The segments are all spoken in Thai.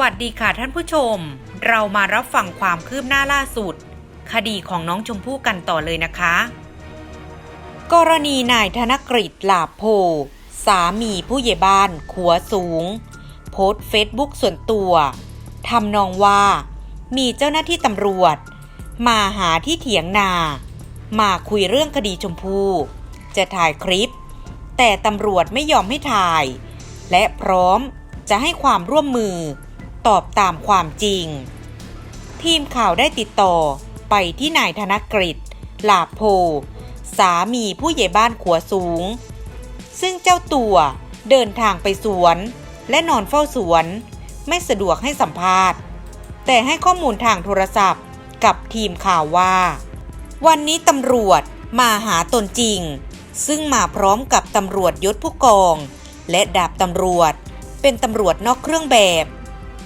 วัสดีค่ะท่านผู้ชม เรามารับฟังความคืบหน้าล่าสุด คดีของน้องชมพู่กันต่อเลยนะคะ กรณีนายธนกฤษลาโพ สามีผู้ใหญ่บ้านขัวสูง โพสต์เฟซบุ๊กส่วนตัวทำนองว่า มีเจ้าหน้าที่ตำรวจ มาหาที่เถียงนา มาคุยเรื่องคดีชมพู่จะถ่ายคลิป แต่ตำรวจไม่ยอมให้ถ่าย และพร้อมจะให้ความร่วมมือ ตอบตามความจริง ทีมข่าวได้ติดต่อไปที่นายธนกฤษลาภโพ สามีผู้ใหญ่บ้านขัวสูง ซึ่งเจ้าตัวเดินทางไปสวน และนอนเฝ้าสวน ไม่สะดวกให้สัมภาษณ์ แต่ให้ข้อมูลทางโทรศัพท์กับทีมข่าวว่า วันนี้ตำรวจมาหาตนจริง ซึ่งมาพร้อมกับตำรวจยศผู้กอง และดาบตำรวจ เป็นตำรวจนอกเครื่องแบบ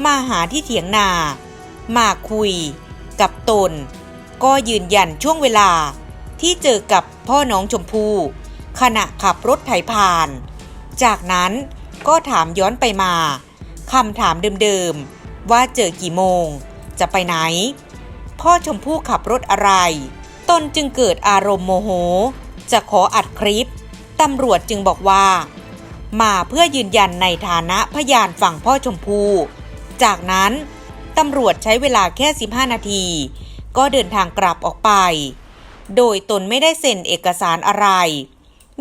มาหาที่เถียงนา มาคุย กับตน ก็ยืนยันช่วงเวลาที่เจอกับพ่อน้องชมพู่ขณะขับรถไถผ่าน จากนั้นก็ถามย้อนไปมาคำถามเดิมๆ ว่าเจอกี่โมง จะไปไหน พ่อชมพู่ขับรถอะไร ตนจึงเกิดอารมณ์โมโห จะขออัดคลิป ตำรวจจึงบอกว่า มาเพื่อยืนยันในฐานะพยานฝั่งพ่อชมพู่ จากนั้นตำรวจใช้เวลาแค่ 15 นาที ก็เดินทางกลับออกไป โดยตนไม่ได้เซ็นเอกสารอะไร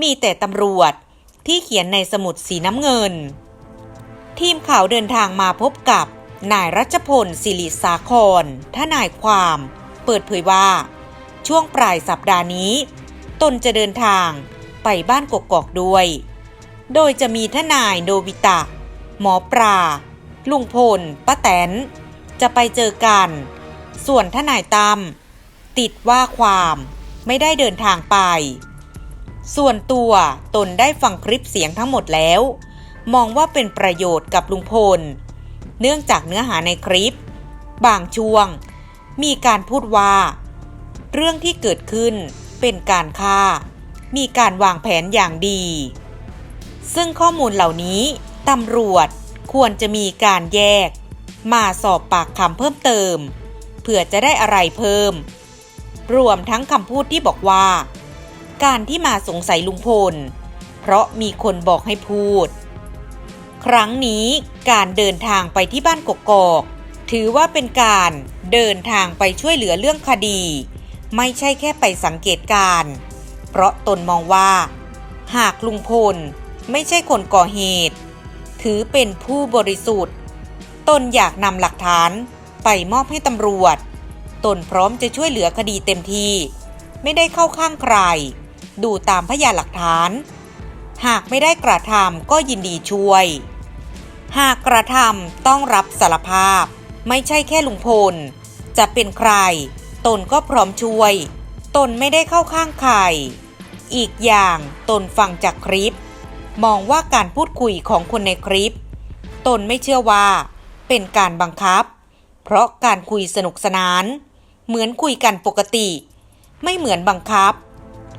มีแต่ตำรวจที่เขียนในสมุดสีน้ำเงิน ทีมข่าวเดินทางมาพบกับนายรัชพลศิริสาครทนายความ เปิดเผยว่า ช่วงปลายสัปดาห์นี้ ตนจะเดินทางไปบ้านกกอกด้วย โดยจะมีทนายโนบิตะ หมอปลา ลุงพลป้าแตน จะไปเจอกัน ส่วนทนายตั้มติดว่าความไม่ได้เดินทางไป ส่วนตัวตนได้ฟังคลิปเสียงทั้งหมดแล้ว มองว่าเป็นประโยชน์กับลุงพล เนื่องจากเนื้อหาในคลิป บางช่วง มีการพูดว่า เรื่องที่เกิดขึ้นเป็นการฆ่า มีการวางแผนอย่างดี ซึ่งข้อมูลเหล่านี้ตำรวจ ควรจะมีการแยก มาสอบปากคำเพิ่มเติม เพื่อจะได้อะไรเพิ่ม รวมทั้งคำพูดที่บอกว่า การที่มาสงสัยลุงพล เพราะมีคนบอกให้พูด ครั้งนี้การเดินทางไปที่บ้านกกอกถือว่าเป็นการเดินทางไปช่วยเหลือเรื่องคดี ไม่ใช่แค่ไปสังเกตการ เพราะตนมองว่า หากลุงพลไม่ใช่คนก่อเหตุ ถือเป็นผู้บริสุทธิ์ ตนอยากนำหลักฐานไปมอบให้ตำรวจ ตนพร้อมจะช่วยเหลือคดีเต็มที่ ไม่ได้เข้าข้างใคร ดูตามพยานหลักฐาน หากไม่ได้กระทำก็ยินดีช่วย หากกระทำต้องรับสารภาพ ไม่ใช่แค่ลุงพล จะเป็นใคร ตนก็พร้อมช่วย ตนไม่ได้เข้าข้างใคร อีกอย่างตนฟังจากคลิป มองว่าการพูดคุยของคนในคลิป ตนไม่เชื่อว่า เป็นการบังคับ เพราะการคุยสนุกสนาน เหมือนคุยกันปกติ ไม่เหมือนบังคับ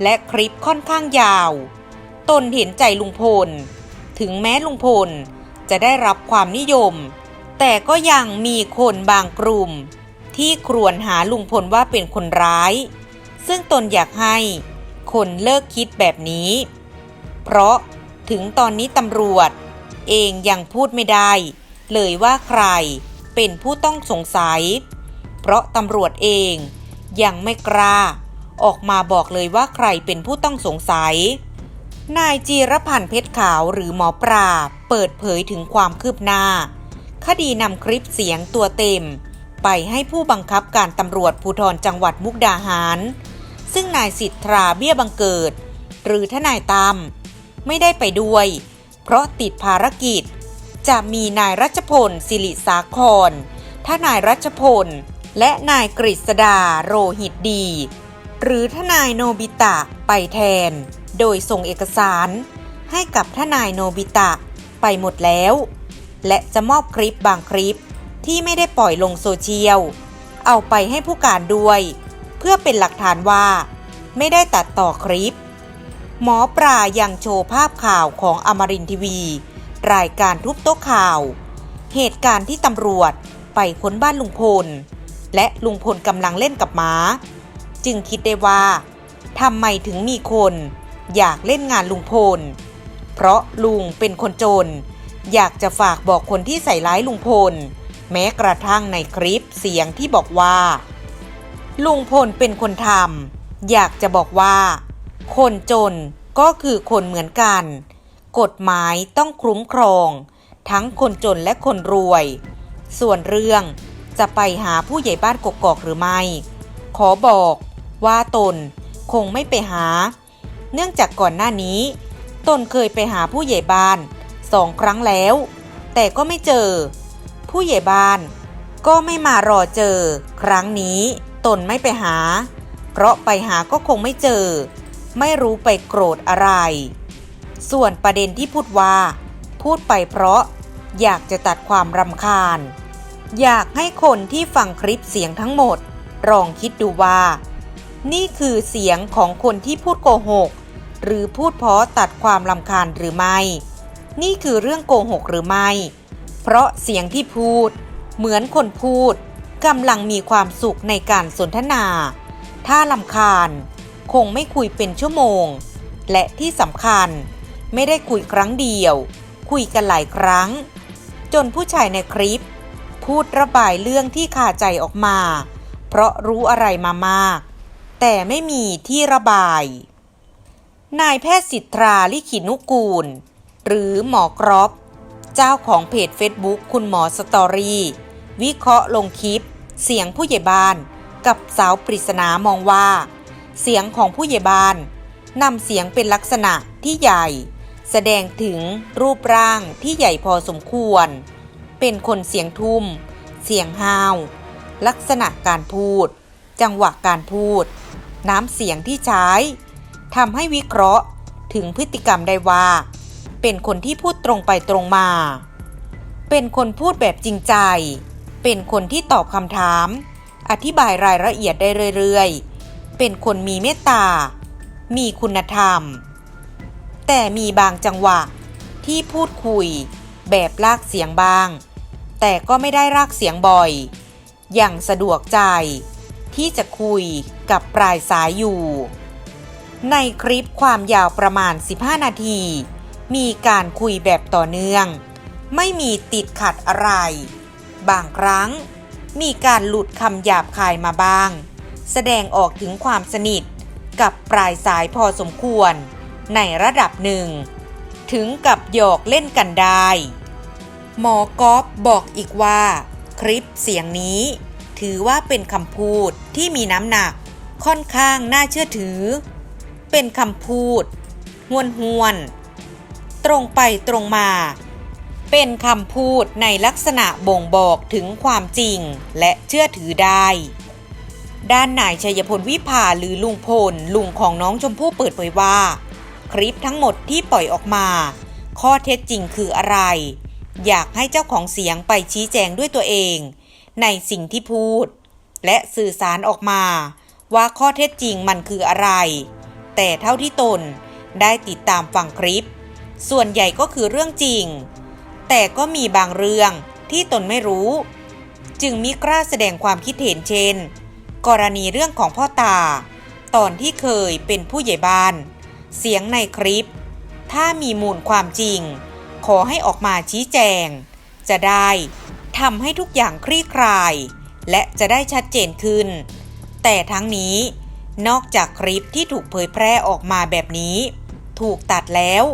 และคลิปค่อนข้างยาว ตนเห็นใจลุงพล ถึงแม้ลุงพลจะได้รับความนิยม แต่ก็ยังมีคนบางกลุ่ม ที่ครวญหาลุงพลว่าเป็นคนร้าย ซึ่งตนอยากให้คนเลิกคิดแบบนี้ เพราะ ถึงตอนนี้ตำรวจ เองยังพูดไม่ได้ เลยว่าใครเป็นผู้ต้องสงสัย เพราะตำรวจเองยังไม่กล้า ออกมาบอกเลยว่าใครเป็นผู้ต้องสงสัย นายจีรพันธ์เพชรขาวหรือหมอปลาเปิดเผยถึงความคืบหน้า คดีนำคลิปเสียงตัวเต็ม ไปให้ผู้บังคับการตำรวจภูธรจังหวัดมุกดาหาร ซึ่งนายสิทธาเบี้ยบังเกิด หรือทนายตั้ม ไม่ได้ไปด้วย เพราะติดภารกิจ จะมีนายรัชพลศิริสาครทนายรัชพล และนายกฤษดาโรหิตดี หรือทนายโนบิตะไปแทน โดยส่งเอกสารให้กับทนายโนบิตะไปหมดแล้ว และจะมอบคลิปบางคลิปที่ไม่ได้ปล่อยลงโซเชียล เอาไปให้ผู้การด้วย เพื่อเป็นหลักฐานว่า ไม่ได้ตัดต่อคลิป หมอปลายังโชว์ภาพข่าวของอมรินทีวี รายการทุบโต๊ะข่าว เหตุการณ์ที่ตำรวจไปค้นบ้านลุงพล และลุงพลกำลังเล่นกับหมา จึงคิดได้ว่าทำไมถึงมีคนอยากเล่นงานลุงพล เพราะลุงเป็นคนจน อยากจะฝากบอกคนที่ใส่ร้ายลุงพล แม้กระทั่งในคลิปเสียงที่บอกว่า ลุงพลเป็นคนทำอยากจะบอกว่า คนจนก็คือคนเหมือนกัน กฎหมายต้องคุ้มครอง ทั้งคนจนและคนรวย ส่วนเรื่องจะไปหาผู้ใหญ่บ้านกกอกหรือไม่ ขอบอกว่าตนคงไม่ไปหา เนื่องจากก่อนหน้านี้ ตนเคยไปหาผู้ใหญ่บ้านสองครั้งแล้ว แต่ก็ไม่เจอ ผู้ใหญ่บ้านก็ไม่มารอเจอ ครั้งนี้ตนไม่ไปหา เพราะไปหาก็คงไม่เจอ ไม่รู้ไปโกรธอะไร ส่วนประเด็นที่พูดว่า พูดไปเพราะอยากจะตัดความรำคาญ อยากให้คนที่ฟังคลิปเสียงทั้งหมดลองคิดดูว่า นี่คือเสียงของคนที่พูดโกหก หรือพูดเพราะตัดความรำคาญหรือไม่ นี่คือเรื่องโกหกหรือไม่ เพราะเสียงที่พูด เหมือนคนพูดกำลังมีความสุขในการสนทนา ถ้าลำคาญ คงไม่คุยเป็นชั่วโมง และที่สำคัญ ไม่ได้คุยครั้งเดียว คุยกันหลายครั้ง จนผู้ชายในคลิป พูดระบายเรื่องที่คาใจออกมา เพราะรู้อะไรมามาก แต่ไม่มีที่ระบาย นายแพทย์สิทธาลิขินุกูล หรือหมอกรอบเจ้าของเพจ Facebook คุณหมอสตอรี่วิเคราะห์ลงคลิป เสียงผู้ใหญ่บ้าน กับสาวปริศนามองว่า เสียงของผู้ใหญ่บ้านนำเสียงเป็นลักษณะที่ใหญ่ แสดงถึงรูปร่างที่ใหญ่พอสมควร เป็นคนเสียงทุ่ม เสียงห้าว ลักษณะการพูด จังหวะการพูด น้ำเสียงที่ใช้ทำให้วิเคราะห์ถึงพฤติกรรมได้ว่า เป็นคนที่พูดตรงไปตรงมา เป็นคนพูดแบบจริงใจ เป็นคนที่ตอบคำถาม อธิบายรายละเอียดได้เรื่อยๆ เป็นคนมีเมตตา มีคุณธรรม แต่มีบางจังหวะที่พูดคุยแบบลากเสียงบ้าง แต่ก็ไม่ได้ลากเสียงบ่อย อย่างสะดวกใจ ที่จะคุยกับปลายสายอยู่ ในคลิปความยาวประมาณ 15 นาที มีการคุยแบบต่อเนื่อง ไม่มีติดขัดอะไร บางครั้งมีการหลุดคำหยาบคายมาบ้าง แสดงออกถึงความสนิทกับปลายสายพอสมควร ในระดับหนึ่ง ถึงกับหยอกเล่นกันได้ หมอกอฟบอกอีกว่า คลิปเสียงนี้ ถือว่าเป็นคำพูดที่มีน้ำหนักค่อนข้างน่าเชื่อถือ เป็นคำพูดหวนหวนๆตรงไปตรงมา เป็นคำพูดในลักษณะบ่งบอกถึงความจริงและเชื่อถือได้ ด้านนายชัยพลวิภาหรือลุงพล ลุงของน้องชมพู่เปิดเผยว่า คลิปทั้งหมดที่ปล่อยออกมา ข้อเท็จจริงคืออะไร อยากให้เจ้าของเสียงไปชี้แจงด้วยตัวเอง ในสิ่งที่พูด และสื่อสารออกมา ว่าข้อเท็จจริงมันคืออะไร แต่เท่าที่ตนได้ติดตามฟังคลิป ส่วนใหญ่ก็คือเรื่องจริง แต่ก็มีบางเรื่องที่ตนไม่รู้ จึงมิกล้าแสดงความคิดเห็นเช่น กรณีเรื่องของพ่อตา ตอนที่เคยเป็นผู้ใหญ่บ้าน เสียงในคลิป ถ้ามีมูลความจริง ขอให้ออกมาชี้แจง จะได้ทำให้ทุกอย่างคลี่คลาย และจะได้ชัดเจนขึ้น แต่ทั้งนี้นอกจากคลิปที่ถูกเผยแพร่ออกมาแบบนี้ ถูกตัดแล้ว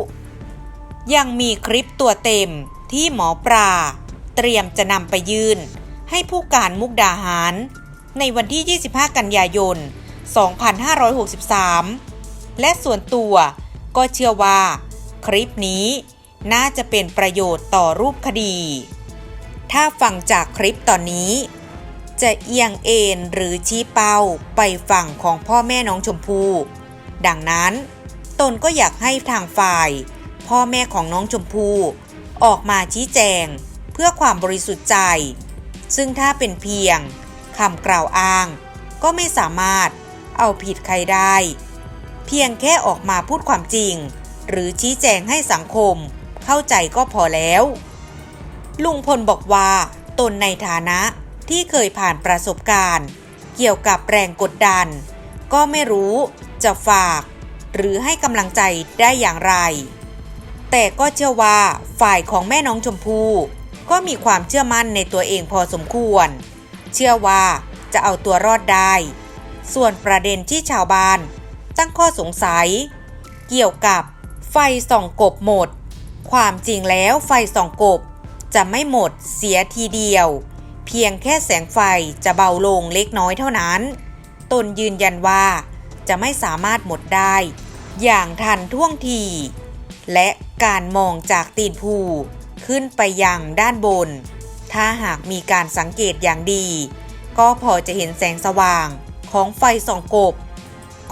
ยังมีคลิปตัวเต็มที่หมอปลาเตรียมจะนำไปยื่น ให้ผู้การมุกดาหาร ในวันที่ 25 กันยายน 2563 และส่วนตัวก็เชื่อว่า คลิปนี้น่าจะเป็นประโยชน์ต่อรูปคดี ถ้าฟังจากคลิปตอนนี้ จะเอียงเอ็นหรือชี้เป้าไปฝั่งของพ่อแม่น้องชมพู่ดังนั้น ตนก็อยากให้ทางฝ่าย พ่อแม่ของน้องชมพู่ออกมาชี้แจง เพื่อความบริสุทธิ์ใจ ซึ่งถ้าเป็นเพียง คำกล่าวอ้าง ก็ไม่สามารถเอาผิดใครได้ เพียงแค่ออกมาพูดความจริง หรือชี้แจงให้สังคม เข้าใจก็พอแล้ว ลุงพลบอกว่าตนในฐานะที่เคยผ่านประสบการณ์ เกี่ยวกับแรงกดดัน ก็ไม่รู้จะฝาก หรือให้กำลังใจได้อย่างไร แต่ก็เชื่อว่าฝ่ายของแม่น้องชมพู่ก็มีความเชื่อมั่นในตัวเองพอสมควร เชื่อว่าจะเอาตัวรอดได้ ส่วนประเด็นที่ชาวบ้าน ตั้งข้อสงสัย เกี่ยวกับไฟส่องกบหมด ความจริงแล้วไฟส่องกบ จะไม่หมดเสียทีเดียว เพียงแค่แสงไฟจะเบาลงเล็กน้อยเท่านั้น ตนยืนยันว่าจะไม่สามารถหมดได้ อย่างทันท่วงที และการมองจากตีนภูขึ้นไปยังด้านบน ถ้าหากมีการสังเกตอย่างดี ก็พอจะเห็นแสงสว่างของไฟส่องกบ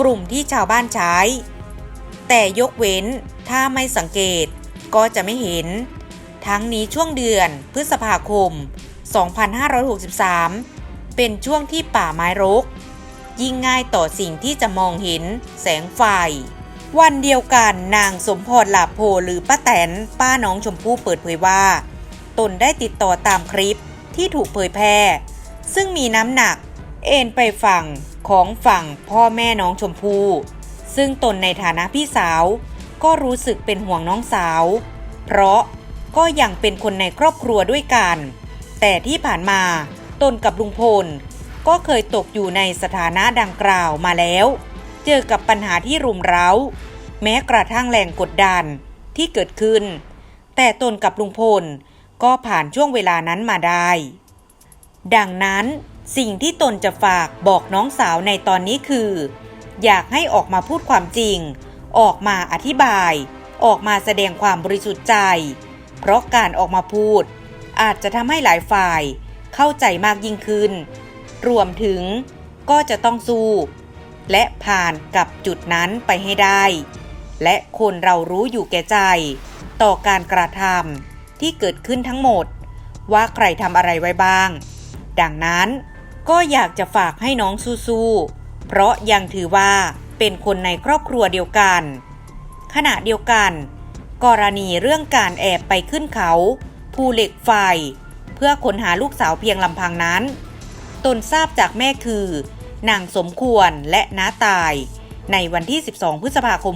กลุ่มที่ชาวบ้านใช้ แต่ยกเว้นถ้าไม่สังเกตก็จะไม่เห็น ทั้งนี้ช่วงเดือนพฤษภาคม 2563 เป็นช่วงที่ป่าไม้รก ยิ่งง่ายต่อสิ่งที่จะมองเห็นแสงไฟ วันเดียวกันนางสมพรหลาโพหรือป้าแตนป้าน้องชมพู่เปิดเผยว่า ตนได้ติดต่อตามคลิปที่ถูกเผยแพร่ ซึ่งมีน้ำหนัก เอ็นไปฝั่งของฝั่งพ่อแม่น้องชมพู่ซึ่งตนในฐานะพี่สาว ก็รู้สึกเป็นห่วงน้องสาว เพราะก็ยังเป็นคนในครอบครัวด้วยกัน แต่ที่ผ่านมาตนกับลุงพล ก็เคยตกอยู่ในสถานะดังกล่าวมาแล้ว เจอกับปัญหาที่รุมเร้า แม้กระทั่งแรงกดดันที่เกิดขึ้น แต่ตนกับลุงพล ก็ผ่านช่วงเวลานั้นมาได้ ดังนั้นสิ่งที่ตนจะฝากบอกน้องสาวในตอนนี้คือ อยากให้ออกมาพูดความจริง ออกมาอธิบาย ออกมาแสดงความบริสุทธิ์ใจ เพราะการออกมาพูด อาจจะทำให้หลายฝ่าย เข้าใจมากยิ่งขึ้น รวมถึงก็จะต้องสู้ และผ่านกับจุดนั้นไปให้ได้ และคนเรารู้อยู่แก่ใจ ต่อการกระทำ ที่เกิดขึ้นทั้งหมด ว่าใครทำอะไรไว้บ้าง ดังนั้นก็อยากจะฝากให้น้องสู้ๆ เพราะยังถือว่าเป็นคนในครอบครัวเดียวกัน ขณะเดียวกัน กรณีเรื่องการแอบไปขึ้นเขาภูเหล็กไฟ เพื่อค้นหาลูกสาวเพียงลำพังนั้น ตนทราบจากแม่คือนางสมควรและน้าตาย ในวันที่ 12 พฤษภาคม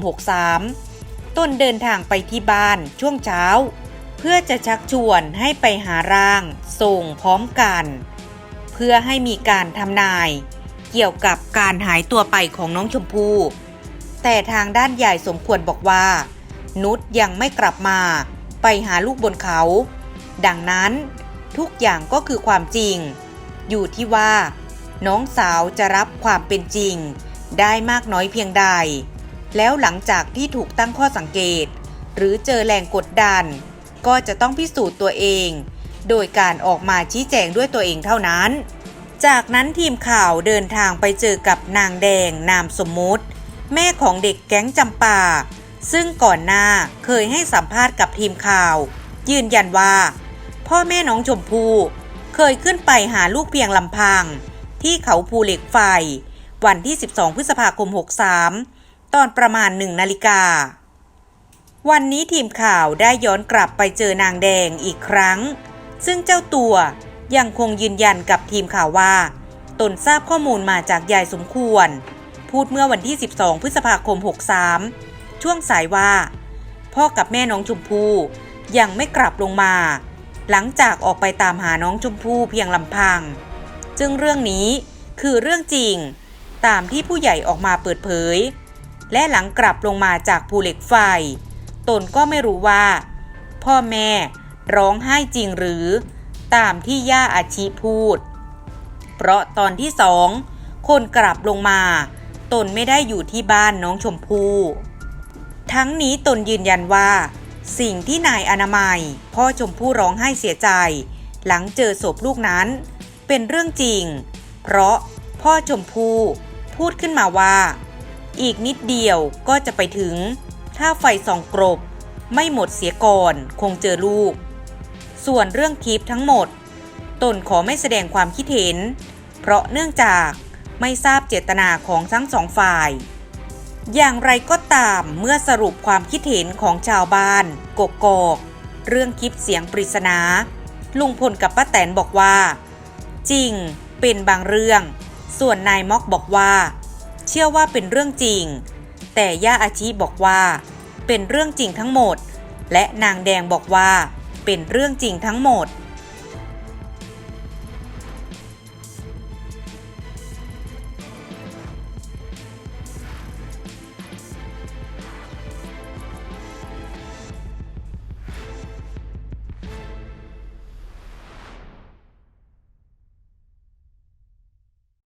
63 ต้นเดินทางไปที่บ้านช่วงเช้า พื่อจะชักชวนให้ไปหาร่างส่งพร้อมกัน เพื่อให้มีการทำนาย เกี่ยวกับการหายตัวไปของน้องชมพู่แต่ทางด้านใหญ่สมควรบอกว่า นุชยังไม่กลับมาไปหาลูกบนเขา ดังนั้นทุกอย่างก็คือความจริง อยู่ที่ว่า น้องสาวจะรับความเป็นจริง ได้มากน้อยเพียงใด แล้วหลังจากที่ถูกตั้งข้อสังเกต หรือเจอแรงกดดัน ก็จะต้องพิสูจน์ตัวเอง โดยการออกมาชี้แจงด้วยตัวเองเท่านั้น จากนั้นทีมข่าวเดินทางไปเจอกับนางแดงนามสมมุติ แม่ของเด็กแก๊งจำปา ซึ่งก่อนหน้าเคยให้สัมภาษณ์กับทีมข่าว ยืนยันว่า พ่อแม่น้องชมพู่เคยขึ้นไปหาลูกเพียงลำพัง ที่เขาภูเหล็กไฟ วันที่ 12 พฤษภาคม 63 ตอนประมาณ 1 นาฬิกา วันนี้ทีมข่าวได้ย้อนกลับไปเจอนางแดงอีกครั้ง ซึ่งเจ้าตัวยังคงยืนยันกับทีมข่าวว่า ตนทราบข้อมูลมาจากยายสมควร พูดเมื่อวันที่ 12 พฤษภาคม 63 ช่วงสายว่า พ่อกับแม่น้องชมพู่ยังไม่กลับลงมา หลังจากออกไปตามหาน้องชมพู่เพียงลำพังจึงเรื่องนี้คือเรื่องจริงตามที่ผู้ใหญ่ออกมาเปิดเผย และหลังกลับลงมาจากภูเหล็กไฟ ตนก็ไม่รู้ว่า พ่อแม่ร้องไห้จริงหรือ ตามที่ย่าอาชีพูด เพราะตอนที่สองคนกลับลงมา ตนไม่ได้อยู่ที่บ้านน้องชมพู่ทั้งนี้ตนยืนยันว่า สิ่งที่นายอนามัย พ่อชมพู่ร้องไห้เสียใจ หลังเจอศพลูกนั้น เป็นเรื่องจริง เพราะพ่อชมพู่พูดขึ้นมาว่า อีกนิดเดียวก็จะไปถึง ถ้าไฟส่องกรบ ไม่หมดเสียก่อนคงเจอลูก ส่วนเรื่องคลิปทั้งหมด ตนขอไม่แสดงความคิดเห็น เพราะเนื่องจากไม่ทราบเจตนาของทั้งสองฝ่าย อย่างไรก็ตามเมื่อสรุปความคิดเห็นของชาวบ้านกกอก เรื่องคลิปเสียงปริศนาลุงพลกับป้าแตนบอกว่า จริงเป็นบางเรื่อง ส่วนนายม็อกบอกว่า เชื่อว่าเป็นเรื่องจริง แต่ย่าอาชีบอกว่า เป็นเรื่องจริงทั้งหมด และนางแดงบอกว่า เป็นเรื่องจริงทั้งหมด